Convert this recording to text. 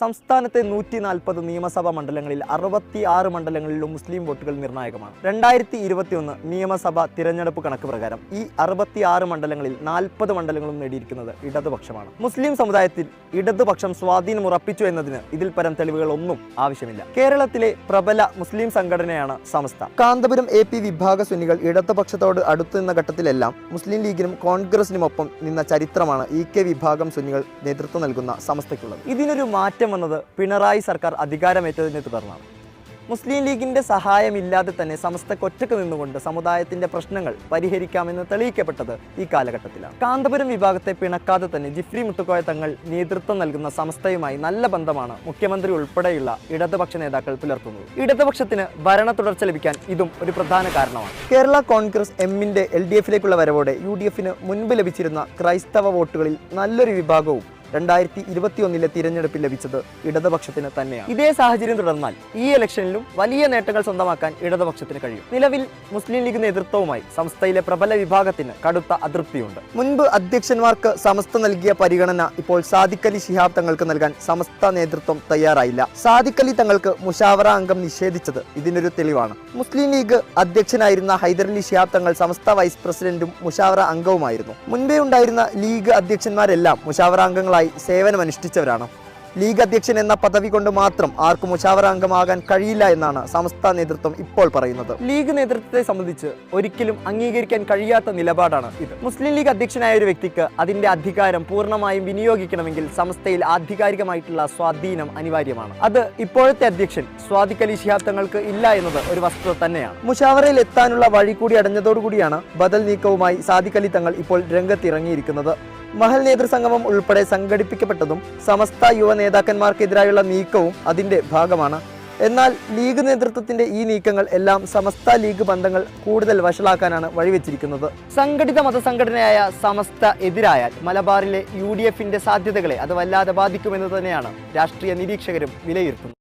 സംസ്ഥാനത്തെ നൂറ്റി നാൽപ്പത് നിയമസഭാ മണ്ഡലങ്ങളിൽ അറുപത്തി ആറ് മണ്ഡലങ്ങളിലും മുസ്ലിം വോട്ടുകൾ നിർണായകമാണ്. രണ്ടായിരത്തി ഇരുപത്തിയൊന്ന് നിയമസഭാ തിരഞ്ഞെടുപ്പ് കണക്ക് പ്രകാരം ഈ അറുപത്തി ആറ് മണ്ഡലങ്ങളിൽ നാൽപ്പത് മണ്ഡലങ്ങളും നേടിയിരിക്കുന്നത് ഇടതുപക്ഷമാണ്. മുസ്ലിം സമുദായത്തിൽ ഇടതുപക്ഷം സ്വാധീനം ഉറപ്പിച്ചു എന്നതിന് ഇതിൽ പരം തെളിവുകൾ ഒന്നും ആവശ്യമില്ല. കേരളത്തിലെ പ്രബല മുസ്ലിം സംഘടനയാണ് സമസ്ത. കാന്തപുരം എ പി വിഭാഗ സുന്നികൾ ഇടതുപക്ഷത്തോട് അടുത്തു നിന്ന ഘട്ടത്തിലെല്ലാം മുസ്ലിം ലീഗിനും കോൺഗ്രസിനുമൊപ്പം നിന്ന ചരിത്രമാണ് ഇ കെ വിഭാഗം സുന്നികൾ നേതൃത്വം നൽകുന്ന സമസ്തയ്ക്കുള്ളത്. ഇതിനൊരു മാറ്റം വന്നത് പിണറായി സർക്കാർ അധികാരമേറ്റതിനെ തുടർന്നാണ്. മുസ്ലിം ലീഗിന്റെ സഹായമില്ലാതെ തന്നെ സമസ്ത ഒറ്റയ്ക്ക് നിന്നുകൊണ്ട് സമുദായത്തിന്റെ പ്രശ്നങ്ങൾ പരിഹരിക്കാമെന്ന് തെളിയിക്കപ്പെട്ടത് ഈ കാലഘട്ടത്തിലാണ്. കാന്തപുരം വിഭാഗത്തെ പിണക്കാതെ തന്നെ ജിഫ്രി മുട്ടുകോയ തങ്ങൾ നേതൃത്വം നൽകുന്ന സമസ്തയുമായി നല്ല ബന്ധമാണ് മുഖ്യമന്ത്രി ഉൾപ്പെടെയുള്ള ഇടതുപക്ഷ നേതാക്കൾ പുലർത്തുന്നത്. ഇടതുപക്ഷത്തിന് ഭരണ തുടർച്ച ലഭിക്കാൻ ഇതും ഒരു പ്രധാന കാരണമാണ്. കേരള കോൺഗ്രസ് എമ്മിന്റെ എൽ ഡി എഫിലേക്കുള്ള വരവോടെ യു ഡി എഫിന് മുൻപ് ലഭിച്ചിരുന്ന ക്രൈസ്തവ വോട്ടുകളിൽ നല്ലൊരു വിഭാഗവും രണ്ടായിരത്തി ഇരുപത്തിയൊന്നിലെ തിരഞ്ഞെടുപ്പിൽ ലഭിച്ചത് ഇടതുപക്ഷത്തിന് തന്നെയാണ്. ഇതേ സാഹചര്യം തുടർന്നാൽ ഈ ഇലക്ഷനിലും വലിയ നേട്ടങ്ങൾ സ്വന്തമാക്കാൻ ഇടതുപക്ഷത്തിന് കഴിയും. നിലവിൽ മുസ്ലിം ലീഗ് നേതൃത്വവുമായി സംസ്ഥയിലെ പ്രബല വിഭാഗത്തിന് കടുത്ത അതൃപ്തിയുണ്ട്. മുൻപ് അധ്യക്ഷന്മാർക്ക് സമസ്ത നൽകിയ പരിഗണന ഇപ്പോൾ സാദിഖലി ശിഹാബ് തങ്ങൾക്ക് നൽകാൻ സമസ്ത നേതൃത്വം തയ്യാറായില്ല. സാദിഖലി തങ്ങൾക്ക് മുഷാവറ അംഗം നിഷേധിച്ചത് ഇതിനൊരു തെളിവാണ്. മുസ്ലിം ലീഗ് അധ്യക്ഷനായിരുന്ന ഹൈദരലി ശിഹാബ് തങ്ങൾ സമസ്ത വൈസ് പ്രസിഡന്റും മുഷാവറ അംഗവുമായിരുന്നു. മുൻപേ ഉണ്ടായിരുന്ന ലീഗ് അധ്യക്ഷന്മാരെല്ലാം മുഷാവറ അംഗങ്ങളായി സേവനമനുഷ്ഠിച്ചവരാണ്. ലീഗ് അധ്യക്ഷൻ എന്ന പദവി കൊണ്ട് മാത്രം ആർക്കും മുഷാവറ അംഗമാകാൻ കഴിയില്ല എന്നാണ് സംസ്ഥാന നേതൃത്വം ഇപ്പോൾ പറയുന്നത്. ലീഗ് നേതൃത്വത്തെ സംബന്ധിച്ച് ഒരിക്കലും അംഗീകരിക്കാൻ കഴിയാത്ത നിലപാടാണ് ഇത്. മുസ്ലിം ലീഗ് അധ്യക്ഷനായ ഒരു വ്യക്തിക്ക് അതിന്റെ അധികാരം പൂർണമായും വിനിയോഗിക്കണമെങ്കിൽ സംസ്ഥയിൽ ആധികാരികമായിട്ടുള്ള സ്വാധീനം അനിവാര്യമാണ്. അത് ഇപ്പോഴത്തെ അധ്യക്ഷൻ സ്വാദിഖ് അലി ശിഹാബ് തങ്ങൾക്ക് ഇല്ല എന്നത് ഒരു വസ്തുത തന്നെയാണ്. മുഷാവറയിൽ എത്താനുള്ള വഴി കൂടി അടഞ്ഞതോടുകൂടിയാണ് ബദൽ നീക്കവുമായി സാദിഖ് അലി തങ്ങൾ ഇപ്പോൾ രംഗത്തിറങ്ങിയിരിക്കുന്നത്. മഹൽ നേതൃസംഗമം ഉൾപ്പെടെ സംഘടിപ്പിക്കപ്പെട്ടതും സമസ്ത യുവ നേതാക്കന്മാർക്കെതിരായുള്ള നീക്കവും അതിന്റെ ഭാഗമാണ്. എന്നാൽ ലീഗ് നേതൃത്വത്തിന്റെ ഈ നീക്കങ്ങൾ എല്ലാം സമസ്ത ലീഗ് ബന്ധങ്ങൾ കൂടുതൽ വഷളാക്കാനാണ് വഴിവെച്ചിരിക്കുന്നത്. സംഘടിത മതസംഘടനയായ സമസ്ത എതിരായാൽ മലബാറിലെ യു ഡി എഫിന്റെ സാധ്യതകളെ അത് വല്ലാതെ ബാധിക്കുമെന്ന് തന്നെയാണ് രാഷ്ട്രീയ നിരീക്ഷകരും വിലയിരുത്തുന്നത്.